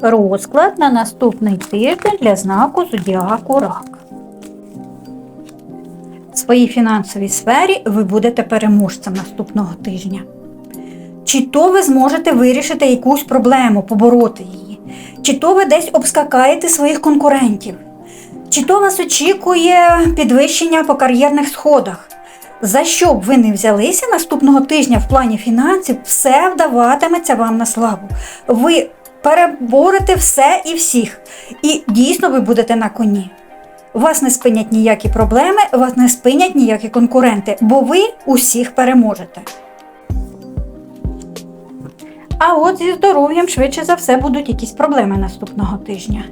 Розклад на наступний тиждень для знаку Зодіаку Рак. В своїй фінансовій сфері ви будете переможцем наступного тижня. Чи то ви зможете вирішити якусь проблему, побороти її, чи то ви десь обскакаєте своїх конкурентів, чи то вас очікує підвищення по кар'єрних сходах. За що б ви не взялися наступного тижня в плані фінансів, все вдаватиметься вам на славу. Ви переборете все і всіх. І дійсно ви будете на коні. Вас не спинять ніякі проблеми, вас не спинять ніякі конкуренти, бо ви усіх переможете. А от зі здоров'ям швидше за все будуть якісь проблеми наступного тижня.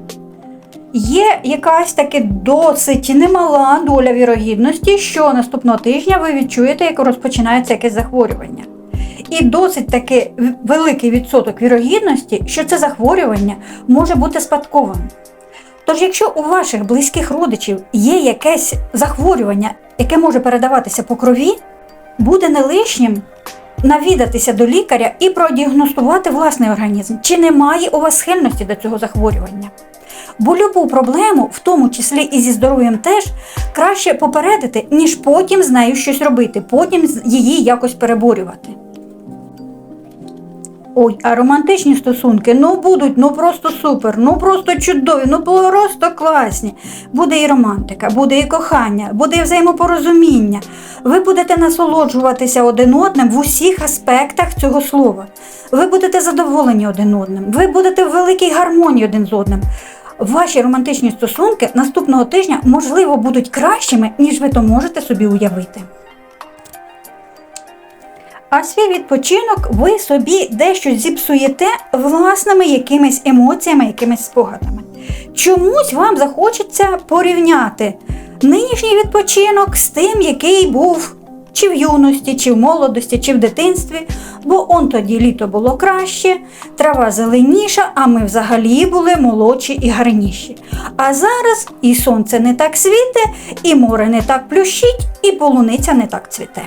Є якась таки досить немала доля вірогідності, що наступного тижня ви відчуєте, як розпочинається якесь захворювання. І досить таки великий відсоток вірогідності, що це захворювання може бути спадковим. Тож, якщо у ваших близьких родичів є якесь захворювання, яке може передаватися по крові, буде не лишнім навідатися до лікаря і продіагностувати власний організм, чи немає у вас схильності до цього захворювання. Бо любу проблему, в тому числі і зі здоров'ям теж, краще попередити, ніж потім з нею щось робити, потім її якось переборювати. Ой, а романтичні стосунки ну будуть ну просто супер, ну просто чудові, ну просто класні. Буде і романтика, буде і кохання, буде і взаємопорозуміння. Ви будете насолоджуватися один одним в усіх аспектах цього слова. Ви будете задоволені один одним, ви будете в великій гармонії один з одним. Ваші романтичні стосунки наступного тижня, можливо, будуть кращими, ніж ви то можете собі уявити. А свій відпочинок ви собі дещо зіпсуєте власними якимись емоціями, якимись спогадами. Чомусь вам захочеться порівняти нинішній відпочинок з тим, який був чи в юності, чи в молодості, чи в дитинстві, бо он тоді літо було краще, трава зеленіша, а ми взагалі були молодші і гарніші. А зараз і сонце не так світе, і море не так плющить, і полуниця не так цвіте.